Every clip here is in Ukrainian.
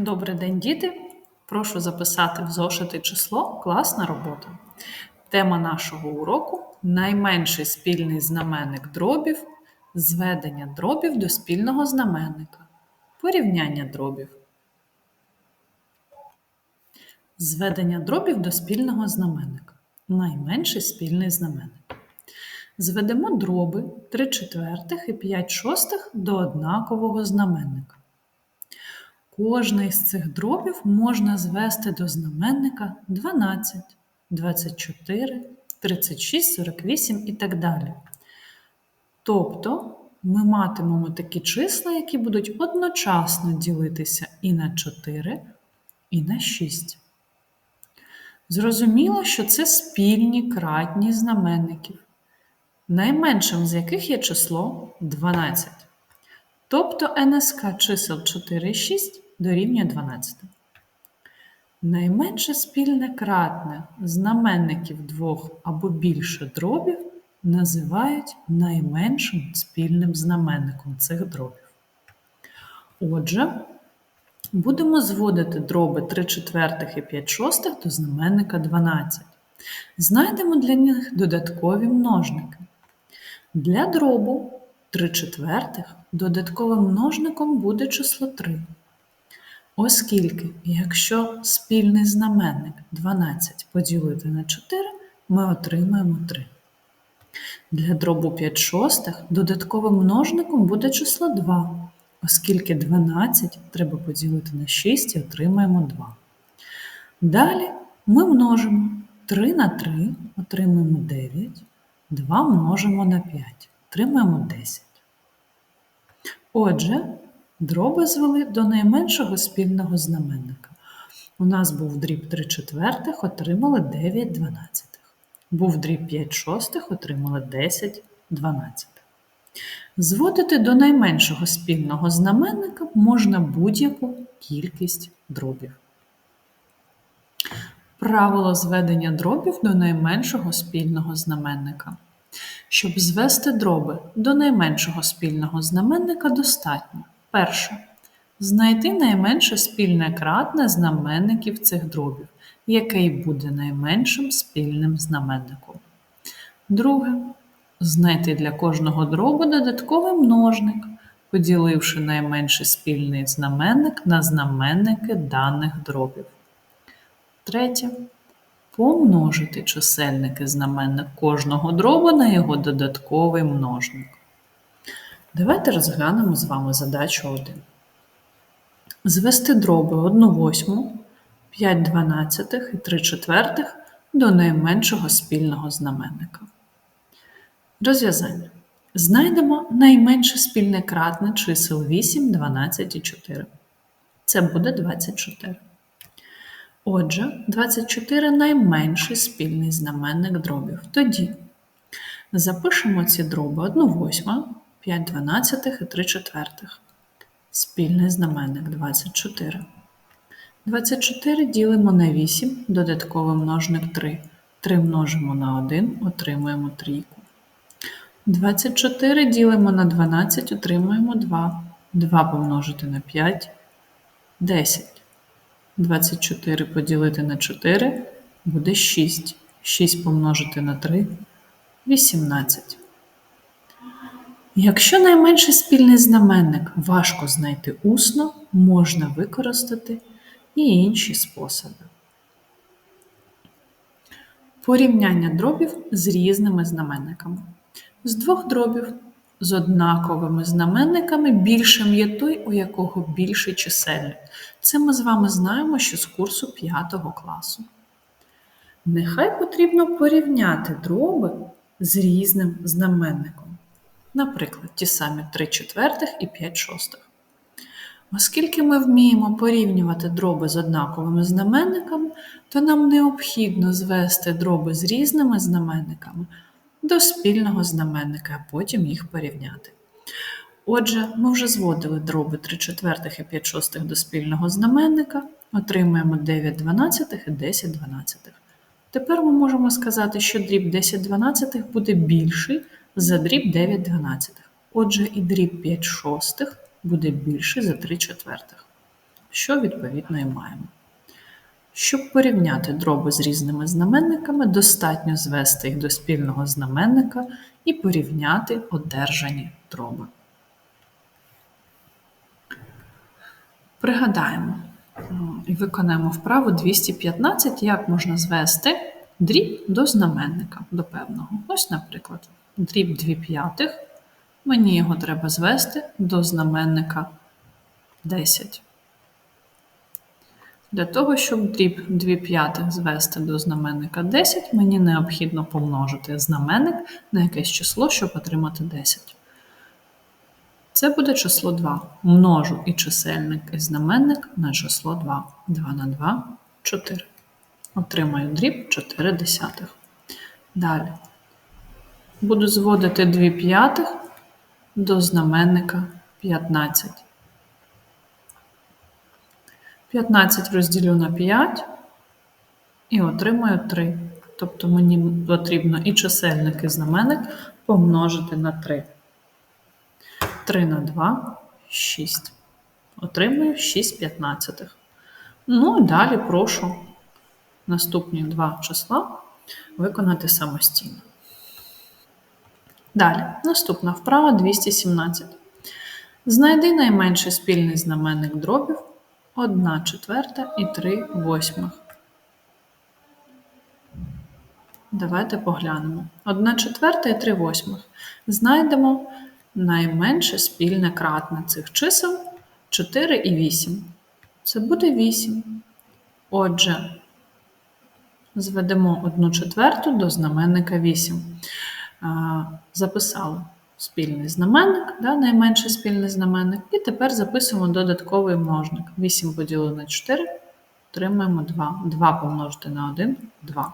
Добрий день, діти! Прошу записати в зошити число класна робота. Тема нашого уроку найменший спільний знаменник дробів, зведення дробів до спільного знаменника, порівняння дробів. Зведення дробів до спільного знаменника. Найменший спільний знаменник. Зведемо дроби 3 четвертих і 5 шостих до однакового знаменника. Кожний з цих дробів можна звести до знаменника 12, 24, 36, 48 і так далі. Тобто ми матимемо такі числа, які будуть одночасно ділитися і на 4, і на 6. Зрозуміло, що це спільні кратні знаменників, найменшим з яких є число 12. Тобто НСК чисел 4 і 6 дорівнює 12. Найменше спільне кратне знаменників двох або більше дробів називають найменшим спільним знаменником цих дробів. Отже, будемо зводити дроби 3 четвертих і 5 шостих до знаменника 12. Знайдемо для них додаткові множники. Для дробу 3 четвертих додатковим множником буде число 3. Оскільки, якщо спільний знаменник 12 поділити на 4, ми отримаємо 3. Для дробу 5 шостих додатковим множником буде число 2, оскільки 12 треба поділити на 6 і отримаємо 2. Далі ми множимо 3 на 3, отримаємо 9, 2 множимо на 5, отримаємо 10. Отже, Дроби звели до найменшого спільного знаменника. У нас був дріб 3 четвертих, отримали 9 дванадцятих. Був дріб 5 шостих, отримали 10 дванадцятих. Зводити до найменшого спільного знаменника можна будь-яку кількість дробів. Правило зведення дробів до найменшого спільного знаменника. Щоб звести дроби до найменшого спільного знаменника достатньо. Перше. Знайти найменше спільне кратне знаменників цих дробів, який буде найменшим спільним знаменником. Друге. Знайти для кожного дробу додатковий множник, поділивши найменший спільний знаменник на знаменники даних дробів. Третє. Помножити чисельники знаменник кожного дробу на його додатковий множник. Давайте розглянемо з вами задачу 1. Звести дроби 1 восьму, 5 дванадцятих і 3 четвертих до найменшого спільного знаменника. Розв'язання. Знайдемо найменше спільне кратне чисел 8, 12 і 4. Це буде 24. Отже, 24 найменший спільний знаменник дробів. Тоді запишемо ці дроби 1 восьма, 5 дванадцятих і 3 четвертих. Спільний знаменник 24. 24 ділимо на 8, додатковий множник 3. 3 множимо на 1, отримуємо трійку. 24 ділимо на 12, отримуємо 2. 2 помножити на 5 10. 24 поділити на 4 буде 6. 6 помножити на 3 18. Якщо найменший спільний знаменник важко знайти усно, можна використати і інші способи. Порівняння дробів з різними знаменниками. З двох дробів з однаковими знаменниками більшим є той, у якого більший чисельник. Це ми з вами знаємо ще з курсу 5 класу. Нехай потрібно порівняти дроби з різним знаменником. Наприклад, ті самі 3 четвертих і 5 шостих. Оскільки ми вміємо порівнювати дроби з однаковими знаменниками, то нам необхідно звести дроби з різними знаменниками до спільного знаменника, а потім їх порівняти. Отже, ми вже зводили дроби 3 четвертих і 5 шостих до спільного знаменника, отримуємо 9 дванадцятих і 10 дванадцятих. Тепер ми можемо сказати, що дріб 10 дванадцятих буде більший за дріб 9 дванадцятих. Отже, і дріб 5 шостих буде більший за 3 четвертих. що відповідно і маємо. Щоб порівняти дроби з різними знаменниками, достатньо звести їх до спільного знаменника і порівняти одержані дроби. Пригадаємо і виконаємо вправу 215, як можна звести дріб до знаменника до певного. Ось, наприклад, дріб 2 п'ятих. Мені його треба звести до знаменника 10. Для того, щоб дріб 2 п'ятих звести до знаменника 10, мені необхідно помножити знаменник на якесь число, щоб отримати 10. Це буде число 2. Множу і чисельник і знаменник на число 2. 2 на 2 4. Отримаю дріб 4 десятих. Далі. Буду зводити 2 п'ятих до знаменника 15. 15 розділю на 5 і отримаю 3. Тобто мені потрібно і чисельник, і знаменник помножити на 3. 3 на 2 6. Отримую 6 п'ятнадцятих. Ну і далі прошу наступні два числа виконати самостійно. Далі, наступна вправа 217. Знайди найменший спільний знаменник дробів 1 четверта і 3 восьмих. Давайте поглянемо. 1 четверта і 3 восьмих. Знайдемо найменше спільне кратне цих чисел 4 і 8. Це буде 8. Отже, зведемо 1 четверту до знаменника 8. Записали спільний знаменник, да, найменший спільний знаменник. І тепер записуємо додатковий множник. 8 поділено на 4, отримаємо 2. 2 помножити на 1 2.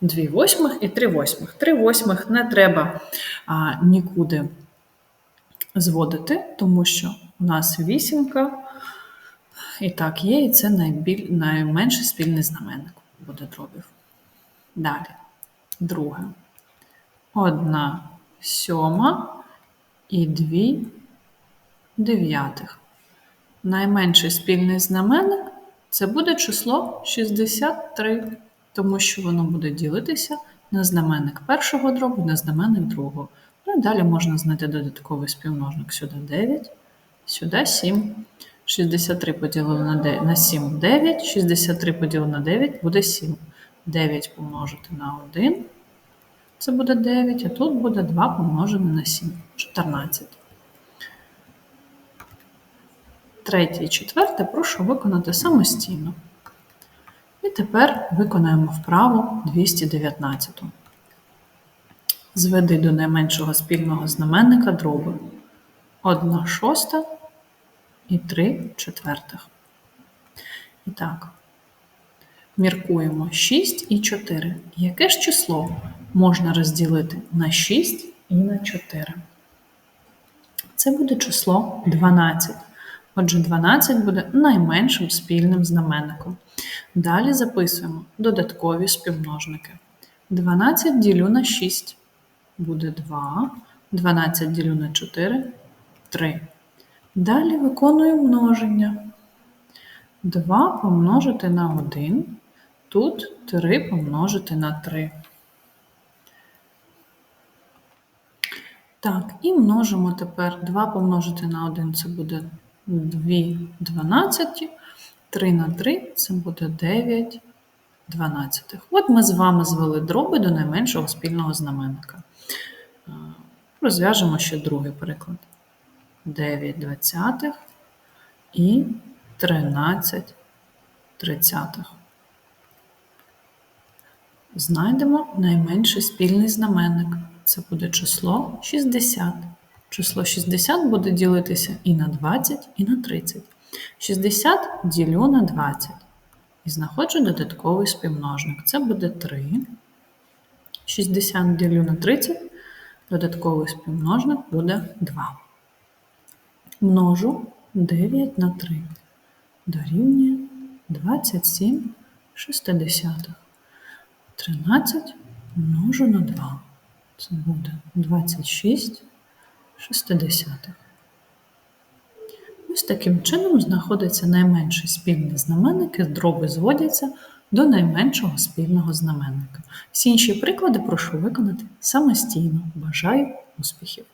2 восьмих і 3 восьмих. 3 восьмих не треба а, нікуди зводити, тому що у нас вісімка і так є, і це найбіль... найменший спільний знаменник буде дробів. Далі, друге. Одна сьома і дві дев'ятих. Найменший спільний знаменник це буде число 63, тому що воно буде ділитися на знаменник першого дробу, на знаменник другого. Ну і далі можна знайти додатковий співмножник сюди 9, сюди 7. 63 поділили на 7 9, 63 поділено на 9 буде 7. 9 помножити на 1 це буде 9, а тут буде 2 помножене на 7, 14. Третє і четверте прошу виконати самостійно. І тепер виконаємо вправу 219. Зведи до найменшого спільного знаменника дроби 1 шоста і 3 четвертих. І так, міркуємо 6 і 4. Яке ж число можна розділити на 6 і на 4. Це буде число 12. Отже, 12 буде найменшим спільним знаменником. Далі записуємо додаткові співмножники. 12 ділю на 6 буде 2. 12 ділю на 4 3. Далі виконую множення. 2 помножити на 1. Тут 3 помножити на 3. Так, і множимо тепер 2 помножити на 1 це буде 2 12, 3 на 3 це буде 9 12. От ми з вами звели дроби до найменшого спільного знаменника. Розв'яжемо ще другий приклад. 9 двадцятих і 13 тридцятих. Знайдемо найменший спільний знаменник це буде число 60. Число 60 буде ділитися і на 20, і на 30. 60 ділю на 20. І знаходжу додатковий співмножник. Це буде 3. 60 ділю на 30, додатковий співмножник буде 2. Множу 9 на 3. Дорівнює 27 шестидесятих. 13 множу на 2. Це буде 26 шестидесятих. Ось таким чином знаходиться найменший спільний знаменник, і дроби зводяться до найменшого спільного знаменника. Всі інші приклади прошу виконати самостійно. Бажаю успіхів!